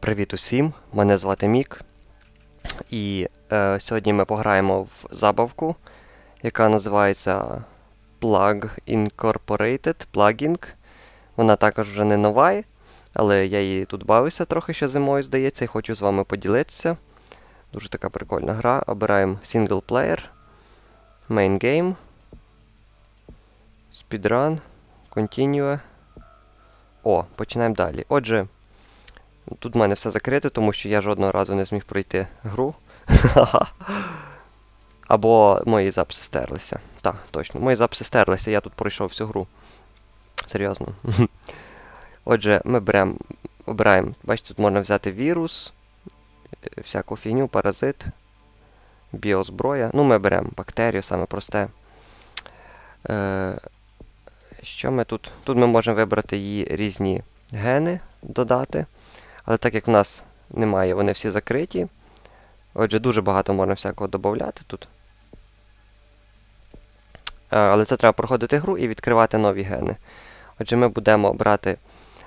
Привіт усім! Мене звати Мік. І е, сьогодні ми пограємо в забавку, яка називається Plug Incorporated Plugging. Вона також вже не нова, але я її тут бавився трохи ще зимою, здається, і хочу з вами поділитися. Дуже така прикольна гра. Обираємо Single Player, Main Game, Speedrun, Continue. О, починаємо далі. Отже. Тут в мене все закрите, тому що я жодного разу не зміг пройти гру. Або мої записи стерлися. Так, точно. Мої записи стерлися, я тут пройшов всю гру. Серйозно. Отже, ми беремо, обираємо. Бачите, тут можна взяти вірус, всяку фігню, паразит, біозброя. Ну, ми беремо бактерію, саме просте. Е, Що ми тут? Тут ми можемо вибрати її різні гени, додати. Але так як в нас немає, вони всі закриті. Отже, дуже багато можна всякого додати тут. Але це треба проходити гру і відкривати нові гени. Отже, ми будемо брати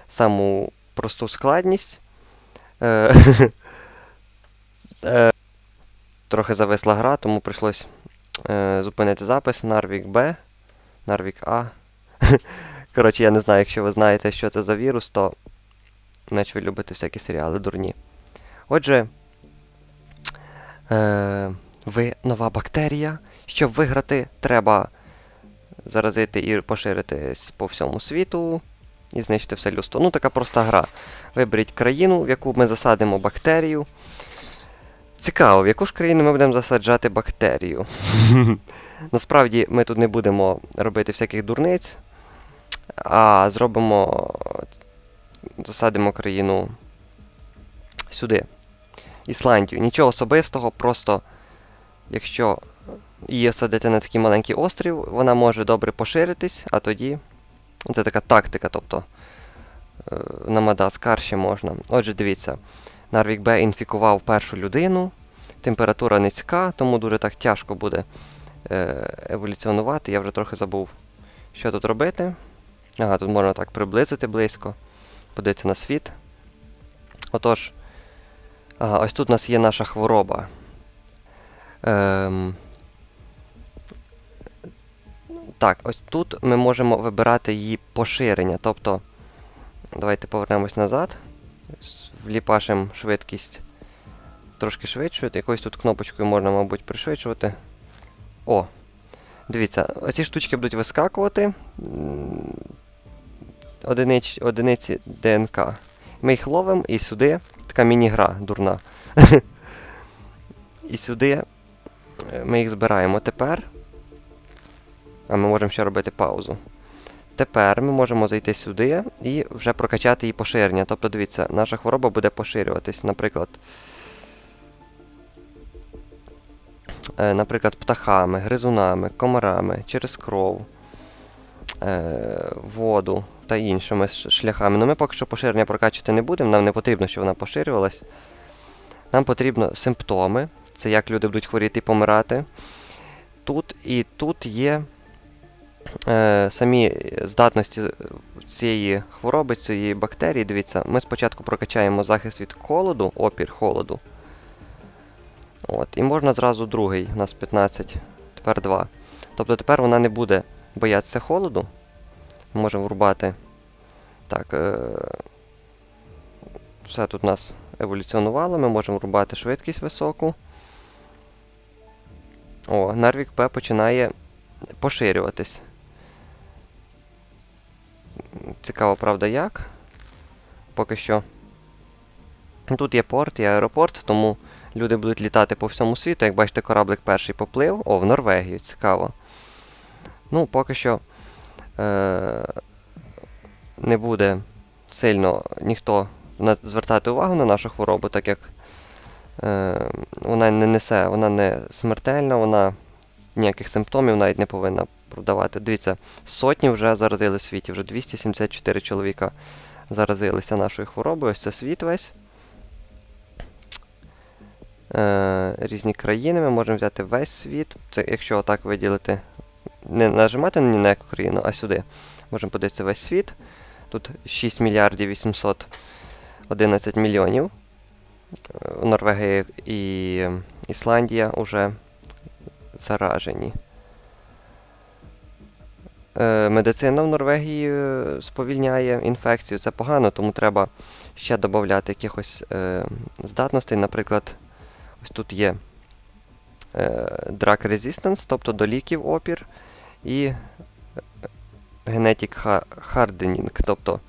саму просту складність. Е, е, трохи зависла гра, тому прийшлось е, зупинити запис. Нарвік Б, Нарвік А. Коротше, я не знаю, якщо ви знаєте, що це за вірус, то Наче ви любите всякі серіали дурні. Отже, е, ви нова бактерія. Щоб виграти, треба заразити і поширитись по всьому світу і знищити все людство. Ну, така проста гра. Виберіть країну, в яку ми засадимо бактерію. Цікаво, в яку ж країну ми будемо засаджати бактерію. Насправді, ми тут не будемо робити всяких дурниць, а зробимо засадимо країну сюди. Ісландію. Нічого особистого, просто якщо її садити на такий маленький острів, вона може добре поширитись, а тоді. Це така тактика, тобто е, на Мадаскар ще можна. Отже, дивіться, Нарвік Б інфікував першу людину, температура низька, тому дуже так тяжко буде е, еволюціонувати. Я вже трохи забув, що тут робити. Ага, тут можна так приблизити близько подивитися на світ. Отож, ось тут у нас є наша хвороба. Ем, Так, ось тут ми можемо вибирати її поширення. Тобто, давайте повернемось назад. Вліпашимо швидкість трошки швидшою. Якоюсь тут кнопочкою можна, мабуть, пришвидшувати. О! Дивіться, оці штучки будуть вискакувати одиниць, одиниці ДНК. Ми їх ловимо і сюди така міні-гра дурна. І сюди е, ми їх збираємо тепер. А ми можемо ще робити паузу. Тепер ми можемо зайти сюди і вже прокачати її поширення. Тобто, дивіться, наша хвороба буде поширюватись, наприклад. Е, наприклад, птахами, гризунами, комарами, через кров, воду та іншими шляхами. Ну ми поки що поширення прокачувати не будемо, нам не потрібно, щоб вона поширювалась. Нам потрібно симптоми. Це як люди будуть хворіти і помирати. Тут і тут є е, самі здатності цієї хвороби, цієї бактерії. Дивіться, ми спочатку прокачаємо захист від холоду, опір холоду. От, І можна зразу другий, у нас 15, тепер 2. Тобто тепер вона не буде боятися холоду. Можемо врубати. Так. Е все тут у нас еволюціонувало, ми можемо врубати швидкість високу. О, Нарвік П починає поширюватись. Цікаво, правда, як? Поки що. Тут є порт і аеропорт, тому люди будуть літати по всьому світу. Як бачите, кораблик перший поплив. О, в Норвегію, цікаво. Ну, поки що е, не буде сильно ніхто звертати увагу на нашу хворобу, так як е, вона не несе, вона не смертельна, вона ніяких симптомів навіть не повинна продавати. Дивіться, сотні вже заразили в світі, вже 274 чоловіка заразилися нашою хворобою. Ось це світ весь. Е, Різні країни ми можемо взяти весь світ. Це якщо отак виділити не нажимати ні на яку країну, а сюди. Можемо подивитися весь світ. Тут 6 мільярдів 811 мільйонів е, Норвегія і Ісландія вже заражені. Е, Медицина в Норвегії е, сповільняє інфекцію. Це погано, тому треба ще додати якихось здатностей. Наприклад, ось тут є е, Drug Resistance, тобто до ліків опір, і е, Genetic Hardening, тобто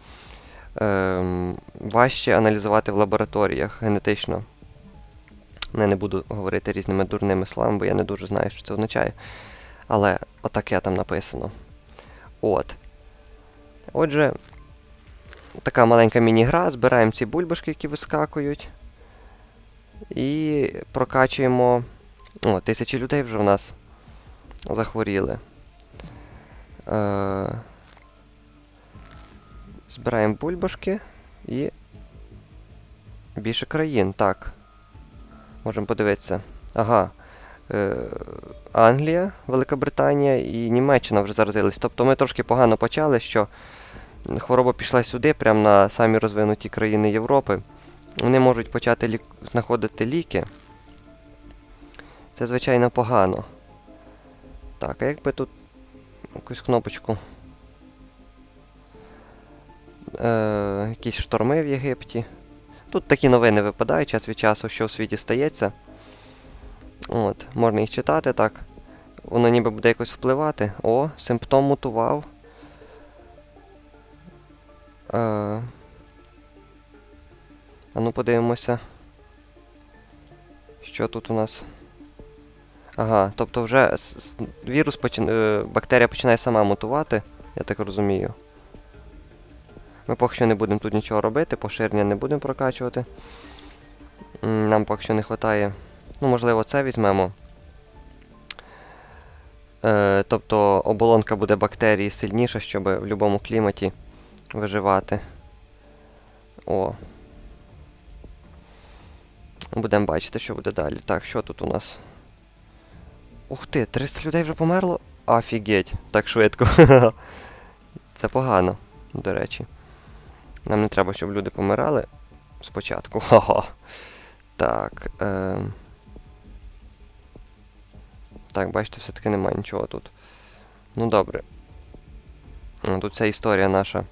е, важче аналізувати в лабораторіях генетично. Я не буду говорити різними дурними словами, бо я не дуже знаю, що це означає. Але отаке там написано. От. Отже, така маленька міні-гра. Збираємо ці бульбашки, які вискакують. І прокачуємо. О, тисячі людей вже в нас захворіли. Е... Збираємо бульбашки і. Більше країн, так. Можемо подивитися. Ага. Е, Англія, Великобританія і Німеччина вже заразились. Тобто ми трошки погано почали, що хвороба пішла сюди, прямо на самі розвинуті країни Європи. Вони можуть почати лік... знаходити ліки. Це, звичайно, погано. Так, а якби тут якусь кнопочку. Е, якісь шторми в Єгипті. Тут такі новини випадають час від часу, що у світі стається. От, Можна їх читати так. Воно ніби буде якось впливати. О, симптом мутував. Е, а ну подивимося. Що тут у нас? Ага, тобто вже вірус почин... е, бактерія починає сама мутувати, я так розумію. Ми поки що не будемо тут нічого робити, поширення не будемо прокачувати. Нам поки що не вистачає. Ну, можливо, це візьмемо. Е, тобто оболонка буде бактерії сильніша, щоб в будь-якому кліматі виживати. О. Будемо бачити, що буде далі. Так, що тут у нас? Ух ти, 300 людей вже померло? Офігеть, так швидко. Це погано, до речі. Нам не треба, щоб люди помирали спочатку. Так. Е... Так, бачите, все-таки немає нічого тут. Ну добре. О, Тут ця історія наша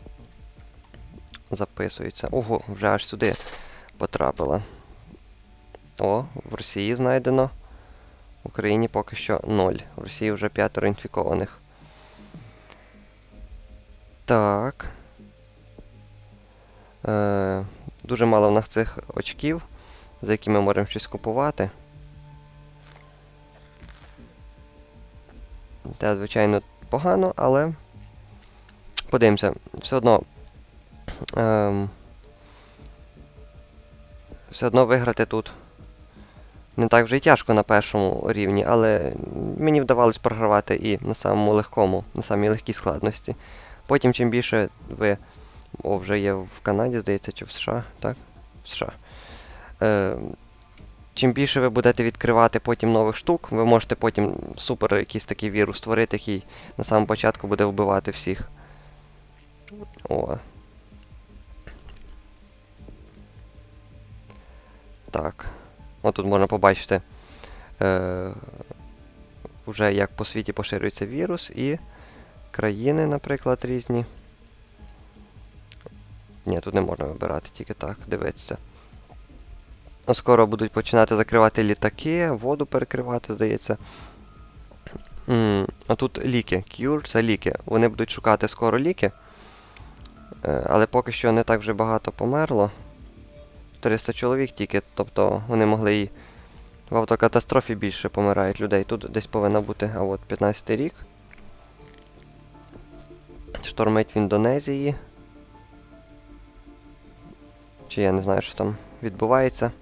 записується. Ого, вже аж сюди потрапила. О, в Росії знайдено. В Україні поки що 0. В Росії вже п'ятеро інфікованих. Так. Е, дуже мало в нас цих очків, за які ми можемо щось купувати. Це, звичайно, погано, але подивимося, все одно. Ем, все одно виграти тут не так вже й тяжко на першому рівні, але мені вдавалось програвати і на самому легкому, на самій легкій складності. Потім, чим більше ви. О, вже є в Канаді, здається, чи в США, так? В США. Е, чим більше ви будете відкривати потім нових штук, ви можете потім супер якийсь такий вірус створити, який на самому початку буде вбивати всіх. О. Так. От тут можна побачити, е, вже як по світі поширюється вірус і країни, наприклад, різні. Ні, тут не можна вибирати, тільки так, дивитися. Скоро будуть починати закривати літаки, воду перекривати, здається. М, А тут ліки. Cure це ліки. Вони будуть шукати скоро ліки. Е, Але поки що не так вже багато померло. 300 чоловік тільки, тобто вони могли і в автокатастрофі більше помирають людей. Тут десь повинна бути, а от 15 рік. Штормить в Індонезії. Чи я не знаю, що там відбувається.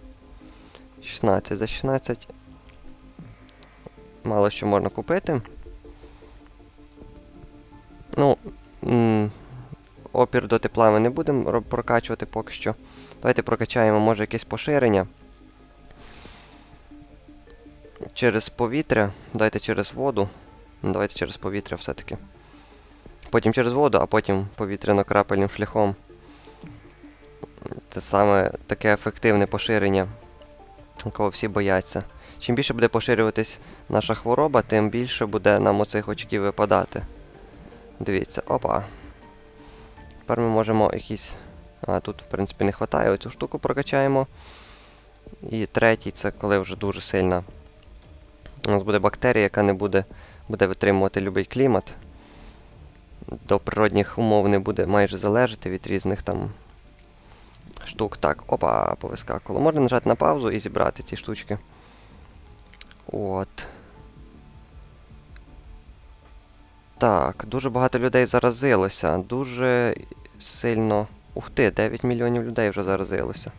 16 за 16. Мало що можна купити. Ну, опір до тепла ми не будемо прокачувати поки що. Давайте прокачаємо, може, якесь поширення. Через повітря. Давайте через воду. Давайте через повітря все-таки. Потім через воду, а потім повітряно-крапельним шляхом. Це саме таке ефективне поширення, якого всі бояться. Чим більше буде поширюватись наша хвороба, тим більше буде нам оцих очків випадати. Дивіться, опа. Тепер ми можемо якісь. А, тут, в принципі, не вистачає, оцю штуку прокачаємо. І третій це коли вже дуже сильна. У нас буде бактерія, яка не буде, буде витримувати будь-який клімат. До природних умов не буде майже залежати від різних там штук. Так, опа, повискакувало. Можна нажати на паузу і зібрати ці штучки. От. Так, дуже багато людей заразилося. Дуже сильно. Ух ти, 9 мільйонів людей вже заразилося.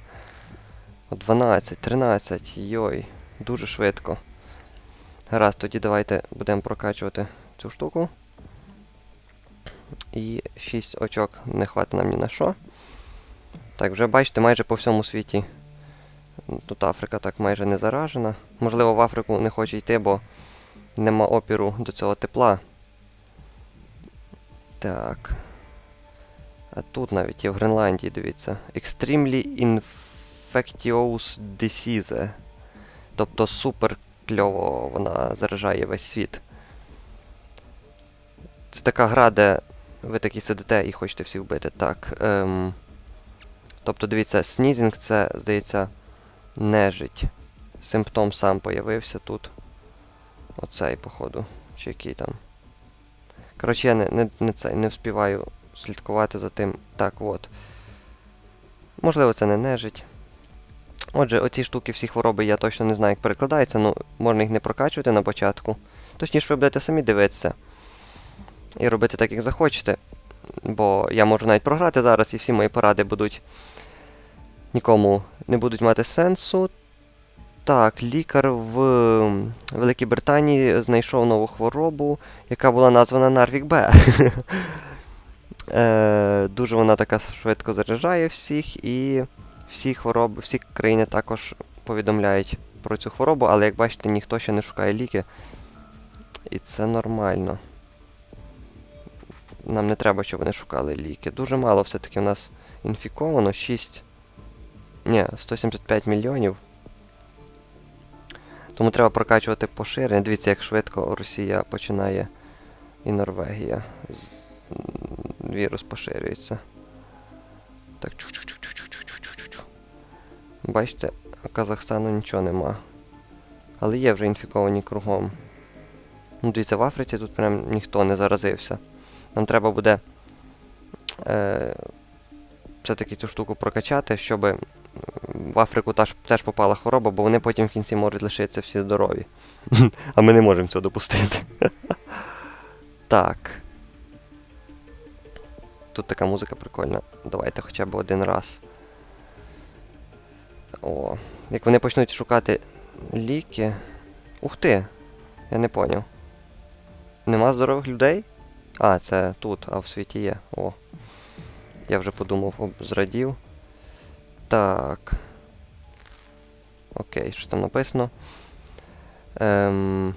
12, 13, йой, дуже швидко. Гаразд, тоді давайте будемо прокачувати цю штуку. І 6 очок не хватить нам ні на що. Так, вже бачите, майже по всьому світі. Тут Африка так майже не заражена. Можливо, в Африку не хоче йти, бо нема опіру до цього тепла. Так. А тут навіть є в Гренландії, дивіться. Extremely infectious disease. Тобто супер кльово вона заражає весь світ. Це така гра, де ви такі сидите і хочете всіх вбити. Так. Ем, тобто, дивіться, снізінг це, здається, нежить. Симптом сам появився тут. Оцей, походу. Чи який там. Коротше, я не не, не, цей, не вспіваю слідкувати за тим. Так, от. Можливо, це не нежить. Отже, оці штуки, всі хвороби, я точно не знаю, як перекладаються, ну можна їх не прокачувати на початку. Точніше, ви будете самі дивитися. І робити так, як захочете. Бо я можу навіть програти зараз, і всі мої поради будуть нікому не будуть мати сенсу. Так, лікар в Великій Британії знайшов нову хворобу, яка була названа Нарвік Б. е, Дуже вона така швидко заряджає всіх, і всі хвороби, всі країни також повідомляють про цю хворобу, але як бачите, ніхто ще не шукає ліки. І це нормально. Нам не треба, щоб вони шукали ліки. Дуже мало все-таки у нас інфіковано. 6. Ні, 175 мільйонів. Тому треба прокачувати поширення. Дивіться, як швидко Росія починає і Норвегія. Вірус поширюється. Так, чу-чу-чу-чу-чу-чу-чу-чу. Бачите, у Казахстану нічого нема. Але є вже інфіковані кругом. Ну, дивіться, в Африці тут прям ніхто не заразився. Нам треба буде е, все-таки цю штуку прокачати, щоб в Африку теж, теж попала хвороба, бо вони потім в кінці можуть лишитися всі здорові. А ми не можемо цього допустити. Так. Тут така музика прикольна. Давайте хоча б один раз. О, як вони почнуть шукати ліки. Ух ти! Я не поняв. Нема здорових людей? А, це тут, а в світі є. О. Я вже подумав, зрадів. Так. Окей, що там написано? Ем...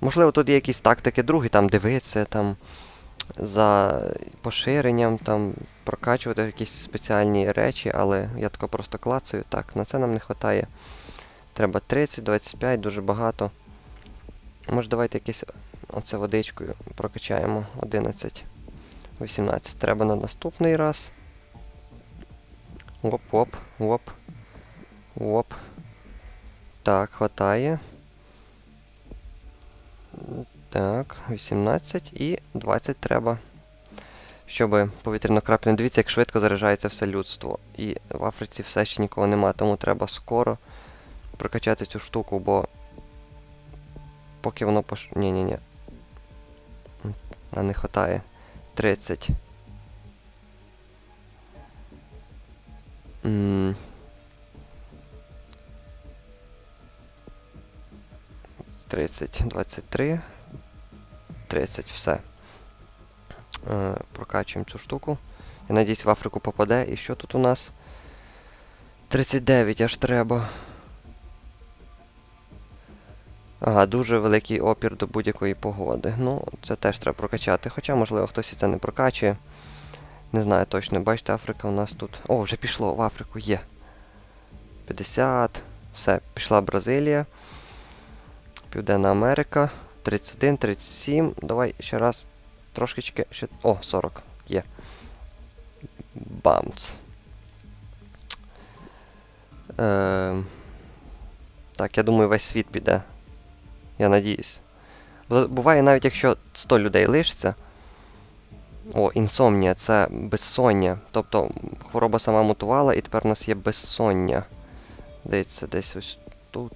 Можливо, тут є якісь тактики, другі, там дивитися, там за поширенням, там прокачувати якісь спеціальні речі, але я тако просто клацаю. Так, на це нам не вистачає. Треба 30, 25, дуже багато. Може, давайте якесь оце водичкою прокачаємо. 11. 18. Треба на наступний раз. Оп-оп, оп. Оп. Так, хватає. Так, 18 і 20 треба. Щоб повітряно крапля. Дивіться, як швидко заряджається все людство. І в Африці все ще нікого нема, тому треба скоро прокачати цю штуку, бо поки воно пош... Ні-ні-ні. А не хватає. 30. М 30, 23. 30, все. Е, Прокачуємо цю штуку. Я надіюсь, в Африку попаде. І що тут у нас? 39 аж треба. Ага, дуже великий опір до будь-якої погоди. Ну, це теж треба прокачати. Хоча, можливо, хтось і це не прокачує. Не знаю точно, бачите, Африка у нас тут. О, вже пішло в Африку, є. 50. Все, пішла Бразилія. Південна Америка. 31, 37. Давай ще раз. Трошечки ще. О, 40. Є. Бамц. Е, так, я думаю, весь світ піде. Я надіюсь. Буває навіть якщо 100 людей лишиться. О, інсомнія це безсоння. Тобто хвороба сама мутувала і тепер у нас є безсоння. Здається, десь ось тут.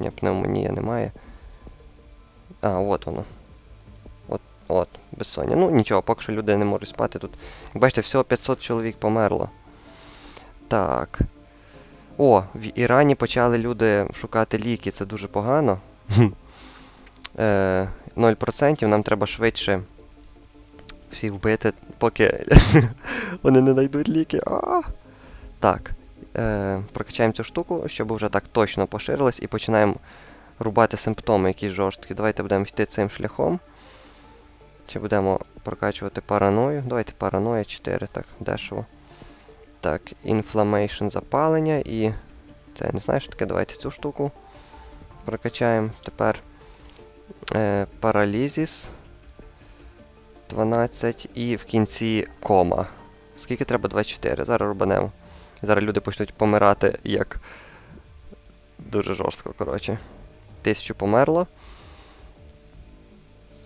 Ні, пневмонія немає. А, от воно. От, от, безсоння. Ну нічого, поки що люди не можуть спати тут. Як бачите, всього 500 чоловік померло. Так. О, в Ірані почали люди шукати ліки, це дуже погано. Е, 0% нам треба швидше всіх вбити, поки вони не знайдуть ліки. А! Так. Е, Прокачаємо цю штуку, щоб вже так точно поширилось, і починаємо рубати симптоми, якісь жорсткі. Давайте будемо йти цим шляхом. Чи будемо прокачувати параною? Давайте параноя 4, так, дешево. Так, inflammation запалення і. Це не знаю, що таке. Давайте цю штуку прокачаємо. Тепер е, паралізіс 12 і в кінці кома. Скільки треба? 24. Зараз рубанемо. Зараз люди почнуть помирати як. Дуже жорстко, коротше. Тисячу померло.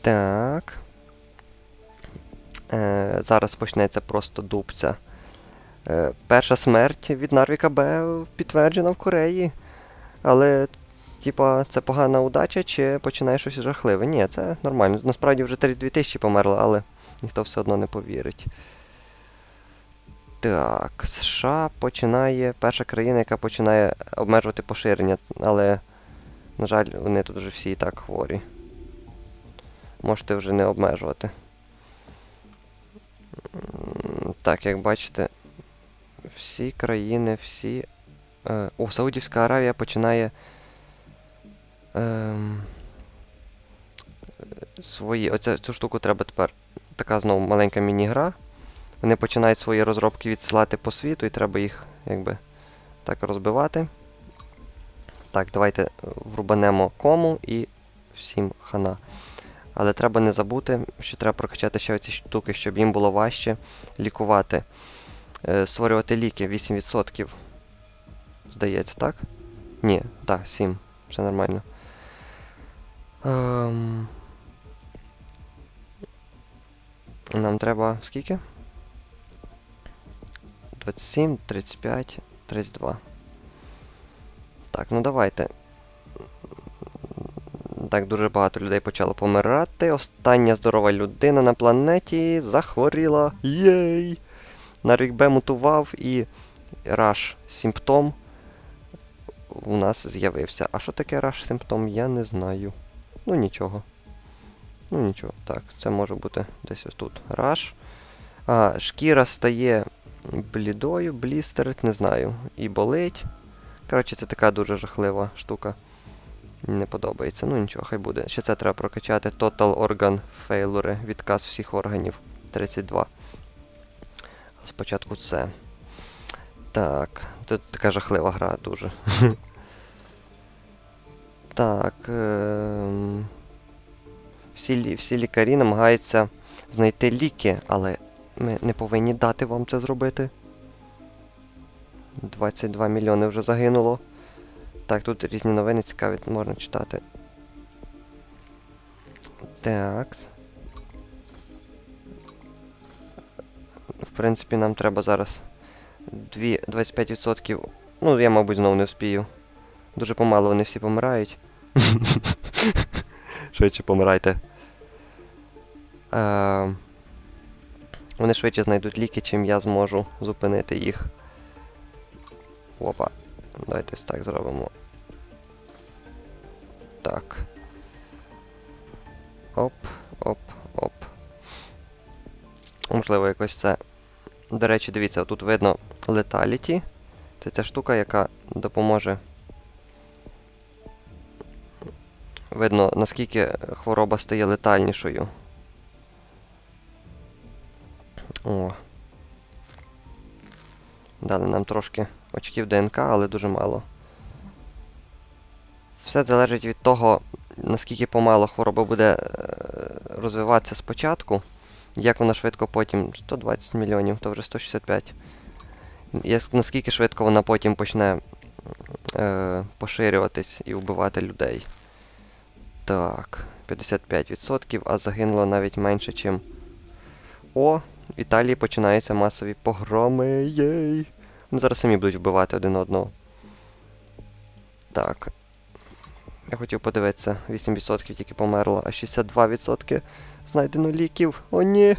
Так. Е, Зараз почнеться просто дубця. Е, Перша смерть від Нарвіка Б підтверджена в Кореї. Але, типа, це погана удача чи починає щось жахливе? Ні, це нормально. Насправді вже 32 тисячі померло, але ніхто все одно не повірить. Так, США починає. Перша країна, яка починає обмежувати поширення, але, на жаль, вони тут вже всі і так хворі. Можете вже не обмежувати. Так, як бачите, всі країни, всі. Е, о, Саудівська Аравія починає. Ем, свої. Оця цю штуку треба тепер. Така знову маленька міні-гра. Вони починають свої розробки відсилати по світу, і треба їх якби так розбивати. Так, давайте врубанемо кому і всім хана. Але треба не забути, що треба прокачати ще оці штуки, щоб їм було важче лікувати. Е, створювати ліки 8%. Здається, так? Ні, так, 7. Все нормально. Ем... Нам треба скільки? 27, 35, 32. Так, ну давайте. Так, дуже багато людей почало помирати. Остання здорова людина на планеті захворіла. Єй! Нарік Б мутував і раш симптом у нас з'явився. А що таке раш симптом, я не знаю. Ну нічого. Ну нічого. Так, це може бути десь ось тут. Раш. Шкіра стає блідою, блістерить, не знаю. І болить. Коротше, це така дуже жахлива штука. Не подобається. Ну нічого, хай буде. Ще це треба прокачати. Total Organ Failure. Відказ всіх органів 32. Спочатку це. Так. Тут така жахлива гра дуже. Так. Е всі, всі лікарі намагаються знайти ліки, але ми не повинні дати вам це зробити. 22 мільйони вже загинуло. Так, тут різні новини цікаві, можна читати. Такс. В принципі, нам треба зараз 2, 25%. Ну, я, мабуть, знову не вспію. Дуже помало вони всі помирають. Швидше помирайте. Е, Вони швидше знайдуть ліки, чим я зможу зупинити їх. Опа. Давайте ось так зробимо. Так. Оп, оп, оп. Можливо, якось це. До речі, дивіться, тут видно Lethality. Це ця штука, яка допоможе. Видно, наскільки хвороба стає летальнішою. О, Дали нам трошки очків ДНК, але дуже мало. Все залежить від того, наскільки помало хвороба буде е, розвиватися спочатку, як вона швидко потім 120 мільйонів, то вже 165. Як- Наскільки швидко вона потім почне е, поширюватись і вбивати людей. Так, 55%, а загинуло навіть менше, чим. О, в Італії починаються масові погроми. Єй! Ну, зараз самі будуть вбивати один одного. Так. Я хотів подивитися, 8% тільки померло, а 62% знайдено ліків. О, ні.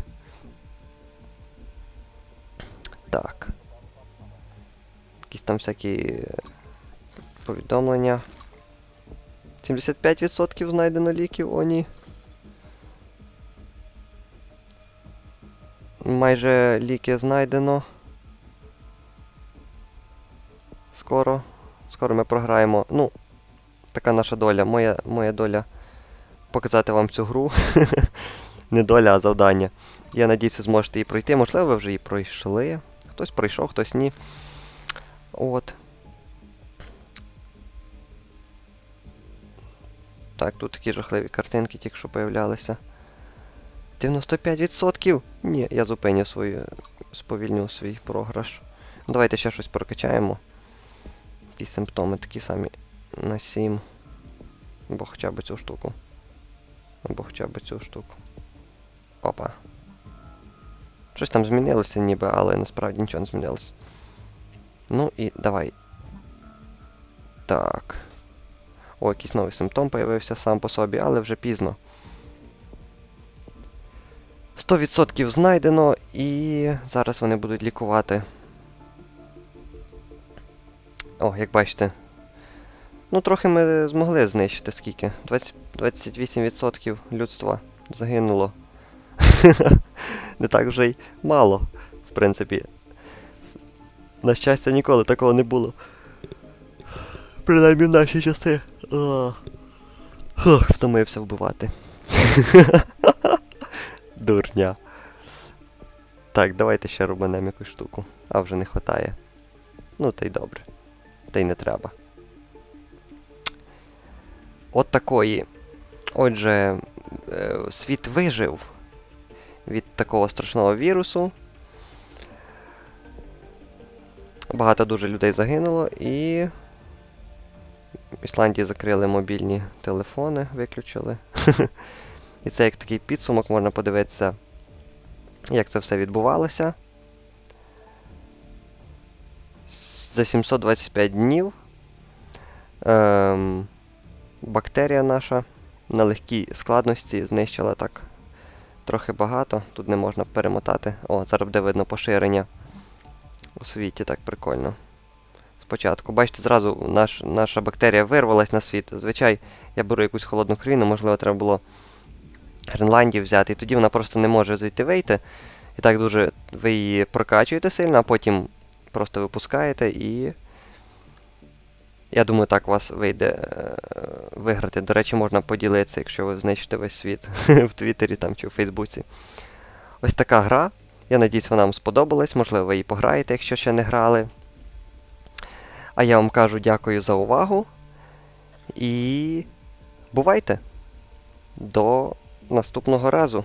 Так. Якісь там всякі е, повідомлення. 75% знайдено ліків, о ні. Майже ліки знайдено. Скоро. Скоро ми програємо. Ну, така наша доля. Моя, моя доля показати вам цю гру. Не доля, а завдання. Я надіюсь, ви зможете її пройти. Можливо, ви вже її пройшли. Хтось пройшов, хтось ні. От. Так, тут такі жахливі картинки тільки що появлялися. 95%! Ні, я зупиню свою. сповільню свій програш. Давайте ще щось прокачаємо. Якісь симптоми такі самі на 7. Або хоча б цю штуку. Або хоча б цю штуку. Опа. Щось там змінилося ніби, але насправді нічого не змінилося. Ну і давай. Так. О, якийсь новий симптом появився сам по собі, але вже пізно. 100% знайдено, і зараз вони будуть лікувати. О, як бачите. Ну, трохи ми змогли знищити скільки. 20, 28% людства загинуло. Не так вже й мало, в принципі. На щастя, ніколи такого не було. Принаймні в наші часи. Ох, втомився вбивати. Дурня. Так, давайте ще рубанемо якусь штуку. А вже не хватає. Ну, та й добре. Та й не треба. От такої. Отже, е, світ вижив від такого страшного вірусу. Багато дуже людей загинуло і. В Ісландії закрили мобільні телефони, виключили. І це як такий підсумок, можна подивитися, як це все відбувалося. За 725 днів ем, бактерія наша на легкій складності знищила так трохи багато. Тут не можна перемотати. О, зараз буде видно поширення у світі, так прикольно. Спочатку. Бачите, зразу наш, наша бактерія вирвалась на світ. Звичай, я беру якусь холодну країну, можливо, треба було Гренландію взяти, і тоді вона просто не може звідти вийти. І так дуже ви її прокачуєте сильно, а потім просто випускаєте і. Я думаю, так у вас вийде е, виграти. До речі, можна поділитися, якщо ви знищите весь світ в Твіттері там, чи в Фейсбуці. Ось така гра. Я надіюсь, вона вам сподобалась. Можливо, ви її пограєте, якщо ще не грали. А я вам кажу дякую за увагу. І бувайте! До наступного разу.